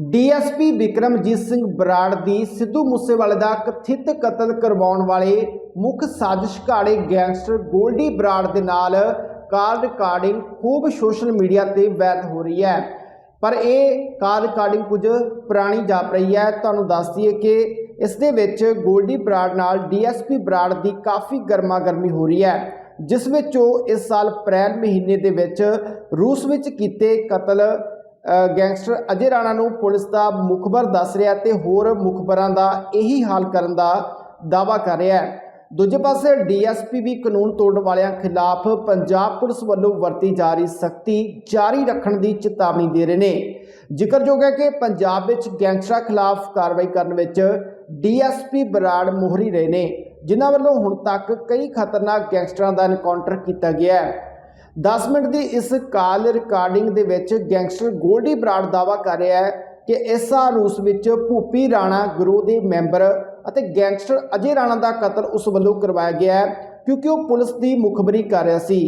DSP Vikramjit Singh Brar ਦੀ ਸਿੱਧੂ ਮੂਸੇਵਾਲੇ ਦਾ ਕਥਿਤ ਕਤਲ ਕਰਵਾਉਣ ਵਾਲੇ ਮੁੱਖ ਸਾਜ਼ਿਸ਼ ਘਾੜੇ ਗੈਂਗਸਟਰ ਗੋਲਡੀ ਬਰਾੜ ਦੇ ਨਾਲ ਕਾਲ ਰਿਕਾਰਡਿੰਗ ਖੂਬ ਸੋਸ਼ਲ ਮੀਡੀਆ ਤੇ ਵਾਇਰਲ ਹੋ ਰਹੀ ਹੈ। ਪਰ ਇਹ ਕਾਲ ਰਿਕਾਰਡਿੰਗ ਕੁਝ ਪੁਰਾਣੀ ਜਾਪ ਰਹੀ ਹੈ। ਤੁਹਾਨੂੰ ਦੱਸ ਦਈਏ ਕਿ ਇਸ ਦੇ ਵਿੱਚ ਗੋਲਡੀ ਬਰਾੜ ਨਾਲ ਡੀਐਸਪੀ ਬਰਾੜ ਦੀ ਕਾਫੀ ਗਰਮਾ ਗਰਮੀ ਹੋ ਰਹੀ ਹੈ, ਜਿਸ ਵਿੱਚ ਉਹ ਇਸ ਸਾਲ ਅਪ੍ਰੈਲ ਮਹੀਨੇ ਦੇ ਵਿੱਚ ਰੂਸ ਵਿੱਚ ਕੀਤੇ ਕਤਲ ਗੈਂਗਸਟਰ ਅਜੇ ਰਾਣਾ ਨੂੰ ਪੁਲਿਸ ਦਾ ਮੁਖਬਰ ਦੱਸ ਰਿਹਾ ਤੇ ਹੋਰ ਮੁਖਬਰਾਂ ਦਾ ਇਹੀ ਹਾਲ ਕਰਨ ਦਾ ਦਾਵਾ ਕਰ ਰਿਹਾ ਹੈ। ਦੂਜੇ ਪਾਸੇ ਡੀਐਸਪੀ ਵੀ ਕਾਨੂੰਨ ਤੋੜਨ ਵਾਲਿਆਂ ਖਿਲਾਫ ਪੰਜਾਬ ਪੁਲਿਸ ਵੱਲੋਂ ਵਰਤੀ ਜਾ ਰਹੀ ਸਖਤੀ ਜਾਰੀ ਰੱਖਣ ਦੀ ਚੇਤਾਵਨੀ ਦੇ ਰਹੇ ਨੇ। ਜ਼ਿਕਰਯੋਗ ਹੈ ਕਿ ਪੰਜਾਬ ਵਿੱਚ ਗੈਂਗਸਟਰਾਂ ਖਿਲਾਫ ਕਾਰਵਾਈ ਕਰਨ ਵਿੱਚ ਡੀਐਸਪੀ ਬਰਾੜ ਮੋਹਰੀ ਰਹੇ ਨੇ, ਜਿਨ੍ਹਾਂ ਵੱਲੋਂ ਹੁਣ ਤੱਕ ਕਈ ਖਤਰਨਾਕ ਗੈਂਗਸਟਰਾਂ ਦਾ ਐਨਕਾਊਂਟਰ ਕੀਤਾ ਗਿਆ ਹੈ। 10 ਮਿੰਟ ਦੀ ਇਸ ਕਾਲ ਰਿਕਾਰਡਿੰਗ ਦੇ ਵਿੱਚ ਗੈਂਗਸਟਰ ਗੋਲਡੀ ਬਰਾੜ ਦਾਵਾ ਕਰ ਰਿਹਾ ਹੈ ਕਿ ਐਸਾ ਰੂਸ ਵਿੱਚ ਭੂਪੀ ਰਾਣਾ ਗਰੋਹ ਦੇ ਮੈਂਬਰ ਅਤੇ ਗੈਂਗਸਟਰ ਅਜੇ ਰਾਣਾ ਦਾ ਕਤਲ ਉਸ ਵੱਲੋਂ ਕਰਵਾਇਆ ਗਿਆ ਹੈ, ਕਿਉਂਕਿ ਉਹ ਪੁਲਿਸ ਦੀ ਮੁਖਬਰੀ ਕਰ ਰਿਹਾ ਸੀ।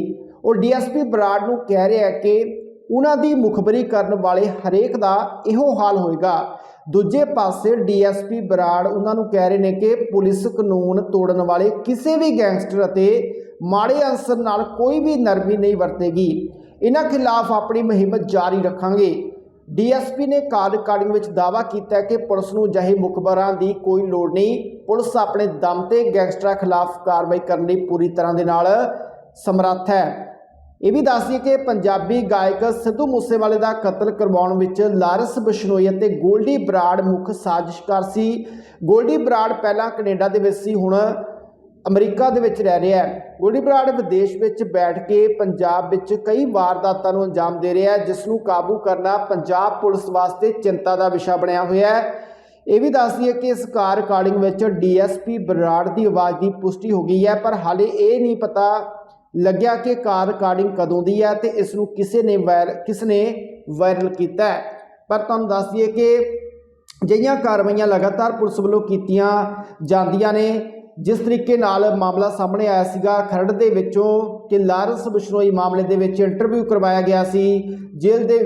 ਉਹ ਡੀਐਸਪੀ ਬਰਾੜ ਨੂੰ ਕਹਿ ਰਿਹਾ ਹੈ ਕਿ ਉਹਨਾਂ ਦੀ ਮੁਖਬਰੀ ਕਰਨ ਵਾਲੇ ਹਰੇਕ ਦਾ ਇਹੋ ਹਾਲ ਹੋਏਗਾ। ਦੂਜੇ ਪਾਸੇ ਡੀਐਸਪੀ ਬਰਾੜ ਉਹਨਾਂ ਨੂੰ ਕਹਿ ਰਹੇ ਨੇ ਕਿ ਪੁਲਿਸ ਕਾਨੂੰਨ ਤੋੜਨ ਵਾਲੇ ਕਿਸੇ ਵੀ ਗੈਂਗਸਟਰ ਅਤੇ ਮਾੜੇ ਅਨਸਰ ਨਾਲ ਕੋਈ ਵੀ ਨਰਮੀ ਨਹੀਂ ਵਰਤੇਗੀ। ਇਹਨਾਂ ਖਿਲਾਫ ਆਪਣੀ ਮੁਹਿੰਮ ਜਾਰੀ ਰੱਖਾਂਗੇ। ਡੀਐਸਪੀ ਨੇ ਕਾਰ ਰਿਕਾਰਡਿੰਗ ਵਿੱਚ ਦਾਅਵਾ ਕੀਤਾ ਕਿ ਪੁਲਿਸ ਨੂੰ ਅਜਿਹੇ ਮੁਖਬਰਾਂ ਦੀ ਕੋਈ ਲੋੜ ਨਹੀਂ। ਪੁਲਿਸ ਆਪਣੇ ਦਮ ਤੇ ਗੈਂਗਸਟਰਾਂ ਖਿਲਾਫ ਕਾਰਵਾਈ ਕਰਨ ਲਈ ਪੂਰੀ ਤਰ੍ਹਾਂ ਦੇ ਨਾਲ ਸਮਰੱਥ ਹੈ। ਇਹ ਵੀ ਦੱਸ ਦਈਏ ਕਿ ਪੰਜਾਬੀ ਗਾਇਕ ਸਿੱਧੂ ਮੂਸੇਵਾਲੇ ਦਾ ਕਤਲ ਕਰਵਾਉਣ ਵਿੱਚ ਲਾਰਸ ਬਿਸ਼ਨੋਈ ਅਤੇ ਗੋਲਡੀ ਬਰਾੜ ਮੁੱਖ ਸਾਜ਼ਿਸ਼ਕਾਰ ਸੀ। ਗੋਲਡੀ ਬਰਾੜ ਪਹਿਲਾਂ ਕੈਨੇਡਾ ਦੇ ਵਿੱਚ ਸੀ, ਹੁਣ ਅਮਰੀਕਾ ਦੇ ਵਿੱਚ ਰਹਿ ਰਿਹਾ ਹੈ। ਗੋਲਡੀ ਬਰਾੜ ਵਿਦੇਸ਼ ਵਿੱਚ ਬੈਠ ਕੇ ਪੰਜਾਬ ਵਿੱਚ ਕਈ ਵਾਰਦਾਤਾਂ ਨੂੰ ਅੰਜਾਮ ਦੇ ਰਿਹਾ ਹੈ ਜਿਸ ਨੂੰ ਕਾਬੂ ਕਰਨਾ ਪੰਜਾਬ ਪੁਲਿਸ ਵਾਸਤੇ ਚਿੰਤਾ ਦਾ ਵਿਸ਼ਾ ਬਣਿਆ ਹੋਇਆ ਹੈ। ਇਹ ਵੀ ਦੱਸ ਦਈਏ ਕਿ ਇਸ ਕਾਰ ਰਿਕਾਰਡਿੰਗ ਵਿੱਚ ਡੀਐਸਪੀ ਬਰਾੜ ਦੀ ਆਵਾਜ਼ ਦੀ ਪੁਸ਼ਟੀ ਹੋ ਗਈ ਹੈ, ਪਰ ਹਾਲੇ ਇਹ ਨਹੀਂ ਪਤਾ ਲੱਗਿਆ ਕਿ ਕਾਰ ਰਿਕਾਰਡਿੰਗ ਕਦੋਂ ਦੀ ਹੈ ਤੇ ਇਸ ਨੂੰ ਕਿਸੇ ਨੇ ਵਾਇਰ, ਕਿਸ ਨੇ ਵਾਇਰਲ ਕੀਤਾ ਹੈ। ਪਰ ਤੁਹਾਨੂੰ ਦੱਸ ਦਈਏ ਕਿ ਅਜਿਹੀਆਂ ਕਾਰਵਾਈਆਂ ਲਗਾਤਾਰ ਪੁਲਿਸ ਵੱਲੋਂ ਕੀਤੀਆਂ ਜਾਂਦੀਆਂ ਨੇ ਜਿਸ ਤਰੀਕੇ ਨਾਲ ਮਾਮਲਾ ਸਾਹਮਣੇ ਆਇਆ ਸੀਗਾ, ਖਰੜ ਦੇ ਵਿੱਚੋਂ ਕਿ ਲਾਰੈਂਸ ਬਿਸ਼ਨੋਈ ਮਾਮਲੇ ਦੇ ਵਿੱਚ ਇੰਟਰਵਿਊ ਕਰਵਾਇਆ ਗਿਆ ਸੀ, ਜੇਲ੍ਹ ਦੇ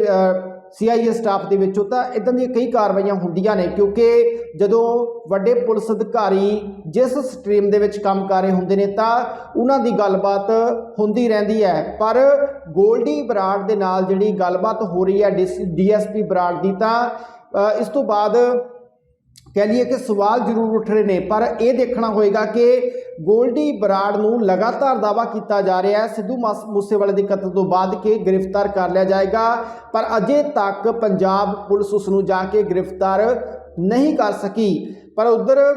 ਸੀਆਈਏ ਸਟਾਫ ਦੇ ਵਿੱਚੋਂ, ਤਾਂ ਇਦਾਂ ਦੀਆਂ ਕਈ ਕਾਰਵਾਈਆਂ ਹੁੰਦੀਆਂ ਨੇ, ਕਿਉਂਕਿ ਜਦੋਂ ਵੱਡੇ ਪੁਲਿਸ ਅਧਿਕਾਰੀ ਜਿਸ ਸਟਰੀਮ ਦੇ ਵਿੱਚ ਕੰਮ ਕਰ ਰਹੇ ਹੁੰਦੇ ਨੇ, ਤਾਂ ਉਹਨਾਂ ਦੀ ਗੱਲਬਾਤ ਹੁੰਦੀ ਰਹਿੰਦੀ ਹੈ। ਪਰ ਗੋਲਡੀ ਬਰਾੜ ਦੇ ਨਾਲ ਜਿਹੜੀ ਗੱਲਬਾਤ ਹੋ ਰਹੀ ਹੈ ਡੀਐਸਪੀ ਬਰਾੜ ਦੀ, ਤਾਂ ਇਸ ਤੋਂ ਬਾਅਦ ਕਹਿ ਲਈਏ ਕਿ ਸਵਾਲ ਜ਼ਰੂਰ ਉੱਠ ਰਹੇ ਨੇ, ਪਰ ਇਹ ਦੇਖਣਾ ਹੋਏਗਾ ਕਿ ਗੋਲਡੀ ਬਰਾੜ ਨੂੰ ਲਗਾਤਾਰ ਦਾਵਾ ਕੀਤਾ ਜਾ ਰਿਹਾ ਹੈ। ਸਿੱਧੂ ਮਾਸ- ਮੂਸੇਵਾਲੇ ਦੇ ਕਤਲ ਤੋਂ ਬਾਅਦ ਕਿ ਗ੍ਰਿਫਤਾਰ ਕਰ ਲਿਆ ਜਾਏਗਾ, ਪਰ ਅਜੇ ਤੱਕ ਪੰਜਾਬ ਪੁਲਿਸ ਉਸ ਨੂੰ ਜਾ ਕੇ ਗ੍ਰਿਫਤਾਰ ਨਹੀਂ ਕਰ ਸਕੀ। ਪਰ ਉਧਰ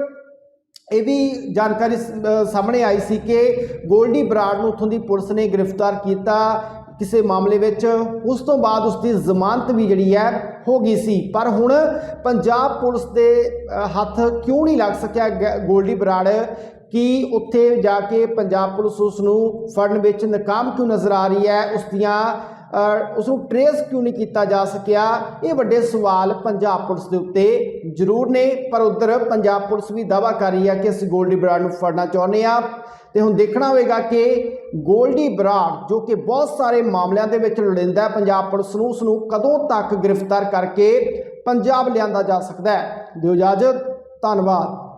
ਇਹ ਵੀ ਜਾਣਕਾਰੀ ਸ- ਸਾਹਮਣੇ ਆਈ ਸੀ ਕਿ ਗੋਲਡੀ ਬਰਾੜ ਨੂੰ ਉੱਥੋਂ ਦੀ ਪੁਲਿਸ ਨੇ ਗ੍ਰਿਫਤਾਰ ਕੀਤਾ। ਕਿਸੇ ਮਾਮਲੇ ਵਿੱਚ ਉਸ ਤੋਂ ਬਾਅਦ ਉਸ ਦੀ ਜ਼ਮਾਨਤ ਵੀ ਜਿਹੜੀ ਹੈ ਹੋ ਗਈ ਸੀ। ਪਰ ਹੁਣ ਪੰਜਾਬ ਪੁਲਿਸ ਦੇ ਹੱਥ ਕਿਉਂ ਨਹੀਂ ਲੱਗ ਸਕਿਆ ਗ- ਗੋਲਡੀ ਬਰਾੜ ਕਿ ਉੱਥੇ ਜਾ ਕੇ ਪੰਜਾਬ ਪੁਲਿਸ ਉਸ ਨੂੰ ਫੜਨ ਵਿੱਚ ਨਾਕਾਮ ਕਿਉਂ ਨਜ਼ਰ ਆ ਰਹੀ ਹੈ? ਉਸ ਦੀਆਂ ਉਸ ਨੂੰ ਟਰੇਸ ਕਿਉਂ ਨਹੀਂ ਕੀਤਾ ਜਾ ਸਕਿਆ? ਇਹ ਵੱਡੇ ਸਵਾਲ ਪੰਜਾਬ ਪੁਲਿਸ ਦੇ ਉੱਤੇ ਜ਼ਰੂਰ ਨੇ, ਪਰ ਉਧਰ ਪੰਜਾਬ ਪੁਲਿਸ ਵੀ ਦਾਵਾ ਕਰ ਰਹੀ ਹੈ ਕਿ ਅਸੀਂ ਗੋਲਡੀ ਬਰਾੜ ਨੂੰ ਫੜਨਾ ਚਾਹੁੰਦੇ ਆ। ਤੇ ਹੁਣ ਦੇਖਣਾ ਹੋਵੇਗਾ ਕਿ ਗੋਲਡੀ ਬਰਾੜ, ਜੋ ਕਿ ਬਹੁਤ ਸਾਰੇ ਮਾਮਲਿਆਂ ਦੇ ਵਿੱਚ ਲੜਿੰਦਾ ਹੈ ਪੰਜਾਬ ਪੁਲਿਸ ਨੂੰ ਉਸ ਨੂੰ ਕਦੋਂ ਤੱਕ ਗ੍ਰਿਫਤਾਰ ਕਰਕੇ ਪੰਜਾਬ ਲਿਆਂਦਾ ਜਾ ਸਕਦਾ ਹੈ? ਦਿਓ ਇਜਾਜ਼ਤ, ਧੰਨਵਾਦ।